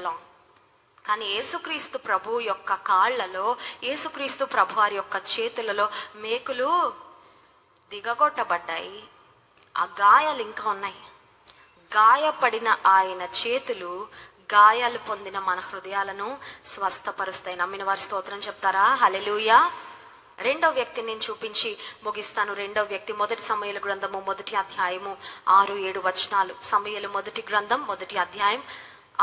Long కానీ యేసుక్రీస్తు ప్రభు యొక్క కాళ్ళలో యేసుక్రీస్తు ప్రభు వారి యొక్క చేతులలో మేకులు దిగగొట్టబడ్డాయి. ఆ గాయాలు ఇంకా ఉన్నాయి. గాయపడిన ఆయన చేతులు గాయాలు పొందిన మన హృదయాలను స్వస్థపరుస్తాయి. నమ్మిన వారి స్తోత్రం చెప్తారా? హలెలూయా రెండవ వ్యక్తిని నేను చూపించి ముగిస్తాను. రెండవ వ్యక్తి మొదటి సమయల గ్రంథము మొదటి అధ్యాయము ఆరు ఏడు వచనాలు. సమయలు మొదటి గ్రంథం మొదటి అధ్యాయం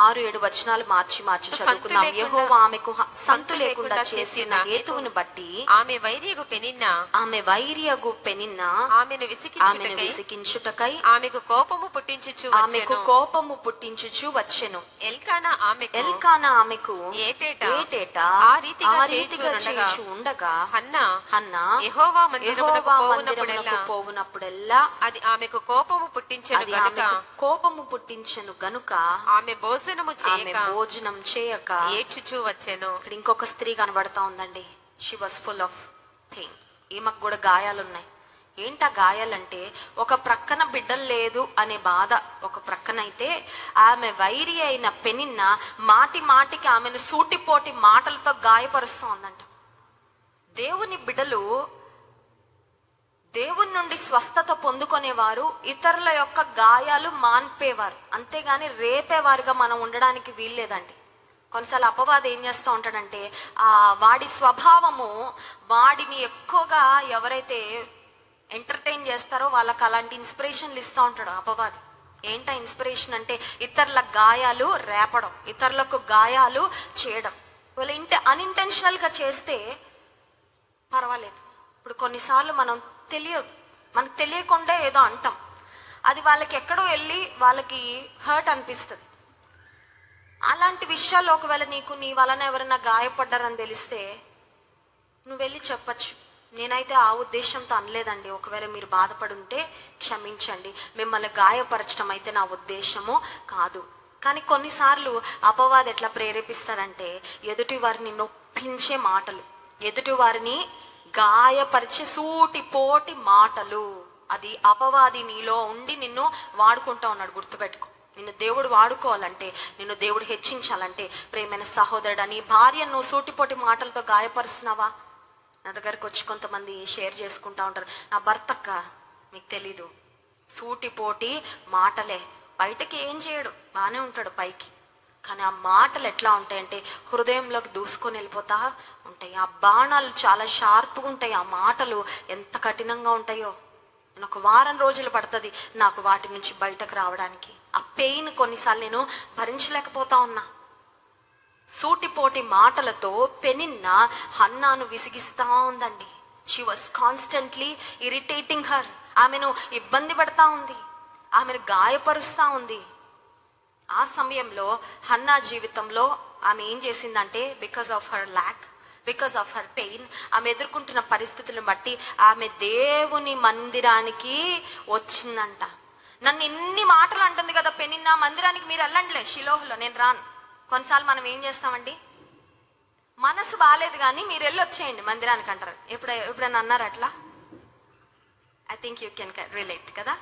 ఆరు ఏడు వచనాలు మార్చి మార్చి చదువుకున్నాం యెహోవా ఆమెకు సంతు లేకుండా చేసిన హేతువును బట్టి ఆమె వైరియగు పెనిన్న ఆమె వైర్యగు పెనిన్న ఆమెను ఆమెను విసికించుటకై ఆమెకు కోపము పుట్టించుచు ఆమెకు కోపము పుట్టించుచు వచ్చెను. ఎల్కానా ఆమెకు ఎల్కానా ఆమెకు ఏటేటా? ఏటేటా? ఆ రీతిగా చేయుచు ఉండగా హన్నా హన్నా యెహోవా మందిరమునకు పోవునప్పుడెల్లా? అది ఆమెకు కోపము పుట్టించెను గనుక? కోపము పుట్టించెను గనుక ఆమె భోజనము ఆమె చేయక భోజనం చేయక ఏడ్చుచూ వచ్చెను. ఇక్కడ ఇంకొక స్త్రీ కనబడతా ఉందండి. She was full of pain ఈమెకు కూడా గాయాలున్నాయి. ఏంటా గాయాలంటే ఒక ప్రక్కన బిడ్డలు లేదు అనే బాధ ఒక ప్రక్కన అయితే ఆమె వైరి అయిన పెనిన్న మాటి మాటికి ఆమెను సూటిపోటి మాటలతో గాయపరుస్తూ ఉందంట. దేవుని బిడ్డలు దేవుని నుండి స్వస్థత పొందుకునేవారు ఇతరుల యొక్క గాయాలు మాన్పేవారు. అంతేగాని రేపేవారుగా మనం ఉండడానికి వీల్లేదండి. కొన్నిసార్లు అపవాది ఏం చేస్తూ ఉంటాడంటే ఆ వాడి స్వభావము వాడిని ఎక్కువగా ఎవరైతే ఎంటర్టైన్ చేస్తారో వాళ్ళకి అలాంటి ఇన్స్పిరేషన్లు ఇస్తూ ఉంటాడు అపవాది. ఏంటా ఇన్స్పిరేషన్ అంటే ఇతరుల గాయాలు రేపడం ఇతరులకు గాయాలు చేయడం. వాళ్ళు ఇంట అన్ఇంటెన్షనల్గా చేస్తే పర్వాలేదు. ఇప్పుడు కొన్నిసార్లు మనం తెలియదు. మనకు తెలియకుండా ఏదో అంటాం. అది వాళ్ళకి ఎక్కడో వెళ్ళి వాళ్ళకి హర్ట్ అనిపిస్తుంది. అలాంటి విషయాల్లో ఒకవేళ నీకు నీ వలన ఎవరైనా గాయపడ్డారని తెలిస్తే నువ్వు వెళ్ళి చెప్పచ్చు. నేనైతే ఆ ఉద్దేశంతో అనలేదండి. ఒకవేళ మీరు బాధపడుంటే క్షమించండి. మిమ్మల్ని గాయపరచడం అయితే నా ఉద్దేశము కాదు. కానీ కొన్నిసార్లు అపవాది ఎట్లా ప్రేరేపిస్తాడంటే ఎదుటి వారిని నొప్పించే మాటలు ఎదుటి వారిని గాయపరిచే సూటిపోటి మాటలు. అది అపవాది నీలో ఉండి నిన్ను వాడుకుంటా ఉన్నాడు గుర్తుపెట్టుకో. నిన్ను దేవుడు వాడుకోవాలంటే నిన్ను దేవుడు హెచ్చించాలంటే ప్రేమైన సహోదరుడు నీ భార్యను నువ్వు సూటిపోటి మాటలతో గాయపరుస్తున్నావా? నా దగ్గరకు వచ్చి కొంతమంది షేర్ చేసుకుంటా ఉంటారు. నా భర్తక్క మీకు తెలీదు. సూటిపోటి మాటలే. బయటకి ఏం చేయడు. బాగానే ఉంటాడు పైకి. కానీ ఆ మాటలు ఎట్లా ఉంటాయంటే హృదయంలోకి దూసుకొని వెళ్ళిపోతా ఉంటాయి. ఆ బాణాలు చాలా షార్ప్గా ఉంటాయి. ఆ మాటలు ఎంత కఠినంగా ఉంటాయో. నేను ఒక వారం రోజులు పడుతుంది నాకు వాటి నుంచి బయటకు రావడానికి. ఆ పెయిన్ కొన్నిసార్లు నేను భరించలేకపోతా ఉన్నా. సూటిపోటి మాటలతో పెనిన్న హన్నాను విసిగిస్తా ఉందండి. She was constantly irritating her ఆమెను ఇబ్బంది పెడతా ఉంది. ఆమెను గాయపరుస్తా ఉంది. ఆ సమయంలో హన్నా జీవితంలో ఆమె ఏం చేసిందంటే because of her lack because of her pain ఆమె ఎదుర్కొంటున్న పరిస్థితులను బట్టి ఆమె దేవుని మందిరానికి వచ్చిందంట. నన్ను ఇన్ని మాటలు అంటుంది కదా పెనిన్న మందిరానికి మీరు వెళ్ళండిలే షిలోహ్లో నేను రాను. కొన్నిసార్లు మనం ఏం చేస్తామండి? మనసు బాగాలేదు కానీ మీరు వెళ్ళి వచ్చేయండి మందిరానికి అంటారు. ఎప్పుడు ఎప్పుడైనా అన్నారు అట్లా? I think you can relate కదా?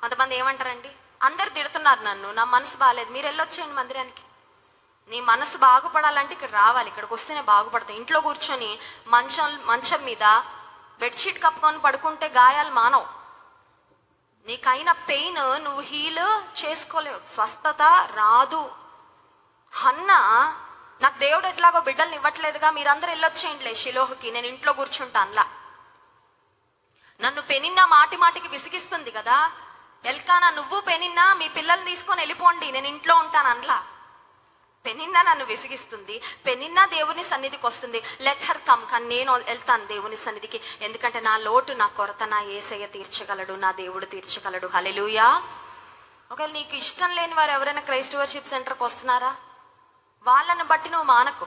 కొంతమంది ఏమంటారండి? అందరు తిడుతున్నారు నన్ను. నా మనసు బాగాలేదు మీరు వెళ్ళొచ్చేయండి మందిరానికి. నీ మనసు బాగుపడాలంటే ఇక్కడ రావాలి. ఇక్కడికి వస్తేనే బాగుపడతాయి. ఇంట్లో కూర్చొని మంచం మంచం మీద బెడ్షీట్ కప్పుకొని పడుకుంటే గాయాలు మానవు. నీకైన పెయిన్ నువ్వు హీల్ చేసుకోలేవు. స్వస్థత రాదు. అన్న నాకు దేవుడు ఎట్లాగో బిడ్డల్ని ఇవ్వట్లేదుగా. మీరందరూ వెళ్ళొచ్చేయండిలే షిలోహకి. నేను ఇంట్లో కూర్చుంటానులా. నన్ను పెనిన్న మాటి మాటికి విసిగిస్తుంది కదా. ఎల్కానా నువ్వు పెనిన్నా మీ పిల్లల్ని తీసుకొని వెళ్ళిపోండి నేను ఇంట్లో ఉంటాను అనలా. పెనిన్నా నన్ను విసిగిస్తుంది పెనిన్నా దేవుని సన్నిధికి వస్తుంది. లెట్ హర్ కమ్ కానీ నేను వెళ్తాను దేవుని సన్నిధికి. ఎందుకంటే నా లోటు నా కొరత నా ఏసయ్య తీర్చగలడు నా దేవుడు తీర్చగలడు. హలెలుయా ఒకవేళ నీకు ఇష్టం లేని వారు ఎవరైనా క్రైస్ట్ వర్షిప్ సెంటర్కి వస్తున్నారా? వాళ్ళను బట్టి నువ్వు మానకు.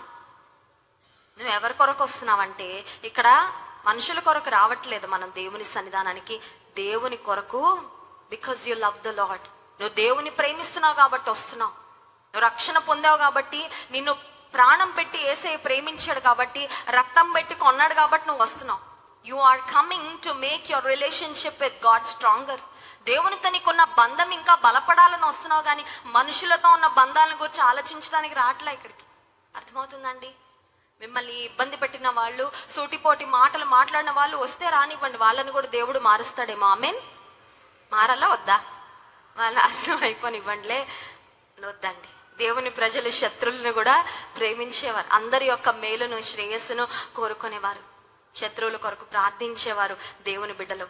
నువ్వు ఎవరి కొరకు వస్తున్నావంటే ఇక్కడ మనుషుల కొరకు రావట్లేదు మనం దేవుని సన్నిధానానికి. దేవుని కొరకు because you love the lord నువ్వు దేవుని ప్రేమిస్తున్నావు కాబట్టి వస్తున్నావు. నువ్వు రక్షణ పొందావు కాబట్టి నిన్ను ప్రాణం పెట్టి ఏసే ప్రేమించాడు కాబట్టి రక్తం పెట్టి కొన్నాడు కాబట్టి నువ్వు వస్తున్నావు. You are coming to make your relationship with God stronger దేవునితో నీకున్న బంధం ఇంకా బలపడాలని వస్తున్నావు కానీ మనుషులతో ఉన్న బంధాలను గురించి ఆలోచించడానికి రావట్లే ఇక్కడికి. అర్థమవుతుందండి? మిమ్మల్ని ఇబ్బంది పెట్టిన వాళ్ళు సూటిపోటి మాటలు మాట్లాడిన వాళ్ళు వస్తే రానివ్వండి. వాళ్ళని కూడా దేవుడు మారుస్తాడేమో. ఆమెన్ మారాలా వద్దా? వాళ్ళ నాశనం అయిపోనివ్వండిలే. వద్దండి దేవుని ప్రజలు శత్రువులను కూడా ప్రేమించేవారు. అందరి యొక్క మేలును శ్రేయస్సును కోరుకునేవారు. శత్రువుల కొరకు ప్రార్థించేవారు దేవుని బిడ్డలు.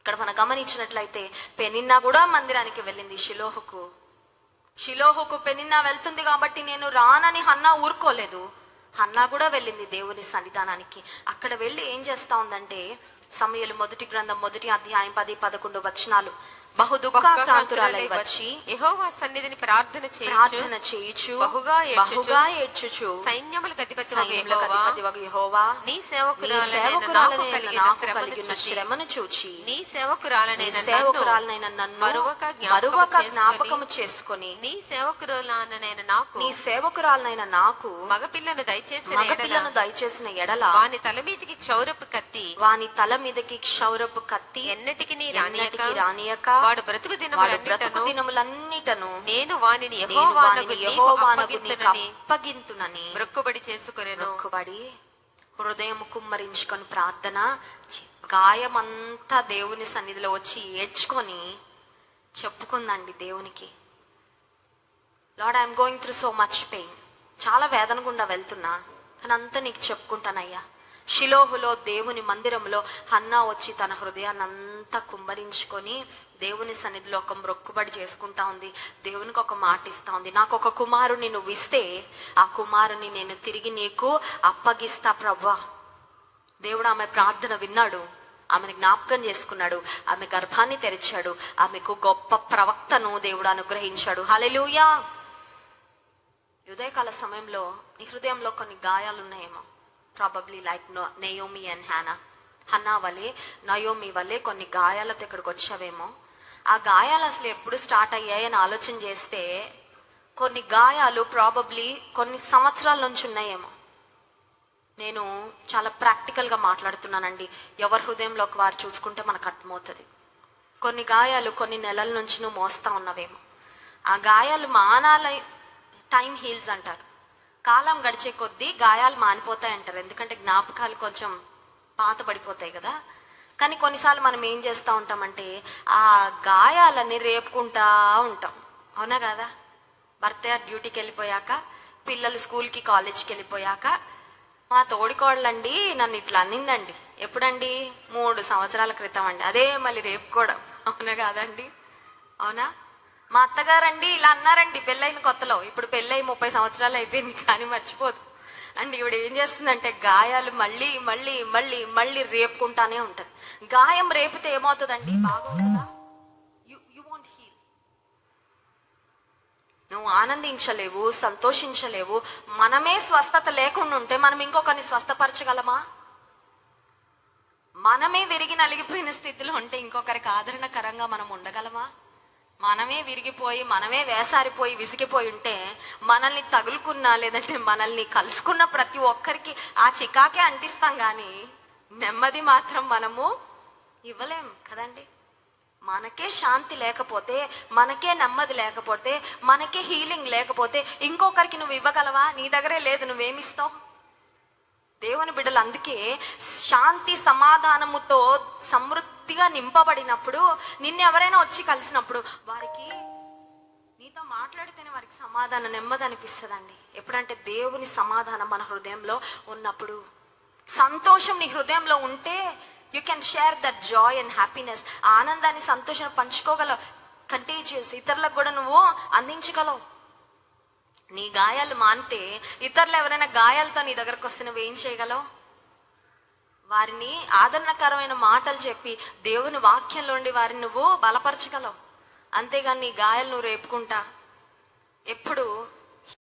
ఇక్కడ మనం గమనించినట్లయితే పెనిన్నా కూడా మందిరానికి వెళ్ళింది షిలోహుకు. షిలోహుకు పెనిన్నా వెళ్తుంది కాబట్టి నేను రానని హన్నా ఊరుకోలేదు. హన్నా కూడా వెళ్ళింది దేవుని సన్నిధానానికి. అక్కడ వెళ్ళి ఏం చేస్తా ఉందంటే సమయలు మొదటి గ్రంథం మొదటి అధ్యాయం పది పదకొండు వచనాలు. బహు దుఃఖాక్రాంతురాలై వచ్చి యెహోవా సన్నిధిని ప్రార్థన చేయించు ప్రార్థన చేయుచు బహుగా ఏడ్చుచు, బహుగా ఏడ్చుచు సైన్యములకు అధిపతి సైన్యములకు అధిపతివగు యెహోవా నీ నాకు కలిగిన శ్రమను చూచి నీ సేవకురాలనైన నన్ను సేవకురాలనైన నన్ను మరువక జ్ఞాపకము చేసుకొని నీ సేవకురాలనైన నాకు నీ సేవకురాలనైన నాకు మగపిల్లను దయచేసిన మగపిల్లను దయచేసిన ఎడల వాని తల మీదికి క్షౌరపు కత్తి వాని తల మీదకి క్షౌరపు కత్తి ఎన్నటికి నీ రానియక రానియక వాడు బ్రతుకు వాడు బ్రతుకు దినములన్నిటను నేను వానిని నేను యెహోవానకు యెహోవానకు నీకు అప్పగింతునని మొక్కుబడి చేసుకునేను. మొక్కుబడి హృదయం కుమ్మరించుకొని ప్రార్థన గాయమంతా దేవుని సన్నిధిలో వచ్చి ఏడ్చుకొని చెప్పుకుందండి దేవునికి. Lord I'm going through so much pain చాలా వేదన గుండా వెళ్తున్నా కానీ అంతా నీకు చెప్పుకుంటానయ్యా. షిలోహులో దేవుని మందిరంలో హన్నా వచ్చి తన హృదయాన్ని అంతా కుమ్మరించుకొని దేవుని సన్నిధిలో ఒక మొక్కుబడి చేసుకుంటా ఉంది. దేవునికి ఒక మాట ఇస్తా ఉంది. నాకు ఒక కుమారుని నువ్వు ఇస్తే ఆ కుమారుని నేను తిరిగి నీకు అప్పగిస్తా ప్రవ్వా. దేవుడు ఆమె ప్రార్థన విన్నాడు. ఆమెను జ్ఞాపకం చేసుకున్నాడు. ఆమె గర్భాన్ని తెరిచాడు. ఆమెకు గొప్ప ప్రవక్తను దేవుడు అనుగ్రహించాడు. హలెలుయా ఉదయకాల సమయంలో నీ హృదయంలో కొన్ని గాయాలు ఉన్నాయేమో probably like Naomi and Hannah Hannah వలె నయోమి వలె కొన్ని గాయాలతో ఇక్కడికి వచ్చావేమో. ఆ గాయాలు అసలు ఎప్పుడు స్టార్ట్ అయ్యాయని ఆలోచన చేస్తే కొన్ని గాయాలు ప్రాబబ్లీ కొన్ని సంవత్సరాల నుంచి ఉన్నాయేమో. నేను చాలా ప్రాక్టికల్గా మాట్లాడుతున్నానండి. ఎవరి హృదయంలో ఒక వారు చూసుకుంటే మనకు అర్థమవుతుంది. కొన్ని గాయాలు కొన్ని నెలల నుంచి నువ్వు మోస్తా ఉన్నవేమో. ఆ గాయాలు మానాల టైం హీల్స్ అంటారు. కాలం గడిచే కొద్దీ గాయాలు మానిపోతాయి అంటారు ఎందుకంటే జ్ఞాపకాలు కొంచెం పాత పడిపోతాయి కదా. కానీ కొన్నిసార్లు మనం ఏం చేస్తూ ఉంటామంటే ఆ గాయాలని రేపుకుంటా ఉంటాం. అవునా కదా? భర్త డ్యూటీకి వెళ్ళిపోయాక పిల్లలు స్కూల్కి కాలేజ్కి వెళ్ళిపోయాక మా తోడికోళ్ళండి నన్ను ఇట్లా అన్నిందండి. ఎప్పుడండి? మూడు సంవత్సరాల క్రితం అండి. అదే మళ్ళీ రేపు కూడా. అవునా కాదండి అవునా? మా అత్తగారండి ఇలా అన్నారండి పెళ్ళైన కొత్తలో. ఇప్పుడు పెళ్ళై ముప్పై సంవత్సరాలు అయిపోయింది కానీ మర్చిపోదు. అండ్ ఇవిడ ఏం చేస్తుందంటే గాయాలు మళ్ళీ మళ్ళీ మళ్ళీ మళ్ళీ రేపుకుంటానే ఉంటది. గాయం రేపితే ఏమవుతుందండి? బాగుంటుందా? యు యు వాంట్ హీల్ నువ్వు ఆనందించలేవు సంతోషించలేవు. మనమే స్వస్థత లేకుండా ఉంటే మనం ఇంకొకరిని స్వస్థపరచగలమా? మనమే విరిగి నలిగిపోయిన స్థితిలో ఉంటే ఇంకొకరికి ఆదరణకరంగా మనం ఉండగలమా? మనమే విరిగిపోయి మనమే వేసారిపోయి విసిగిపోయి ఉంటే మనల్ని తగులుకున్నా లేదంటే మనల్ని కలుసుకున్న ప్రతి ఒక్కరికి ఆ చికాకే అంటిస్తాం కానీ నెమ్మది మాత్రం మనము ఇవ్వలేం కదండి. మనకే శాంతి లేకపోతే మనకే నెమ్మది లేకపోతే మనకే హీలింగ్ లేకపోతే ఇంకొకరికి నువ్వు ఇవ్వగలవా? నీ దగ్గరే లేదు నువ్వేమిస్తావు? దేవుని బిడ్డలు అందుకే శాంతి సమాధానముతో సమృద్ధిగా నింపబడినప్పుడు నిన్ను ఎవరైనా వచ్చి కలిసినప్పుడు వారికి నీతో మాట్లాడితేనే వారికి సమాధానం నెమ్మది అనిపిస్తుందండి. ఎప్పుడంటే దేవుని సమాధానం మన హృదయంలో ఉన్నప్పుడు. సంతోషం నీ హృదయంలో ఉంటే you can share that joy and happiness ఆనందాన్ని సంతోషం పంచుకోగలవు. కంటేజియస్ ఇతరులకు కూడా నువ్వు అందించగలవు. నీ గాయాలు మానితే ఇతరులు ఎవరైనా గాయాలతో నీ దగ్గరకు వస్తే నువ్వు ఏం చేయగలవు? వారిని ఆదరణకరమైన మాటలు చెప్పి దేవుని వాక్యంలోండి వారిని నువ్వు బలపరచగలవు. అంతేగాని నీ గాయాలు నువ్వు రేపుకుంటా. ఎప్పుడు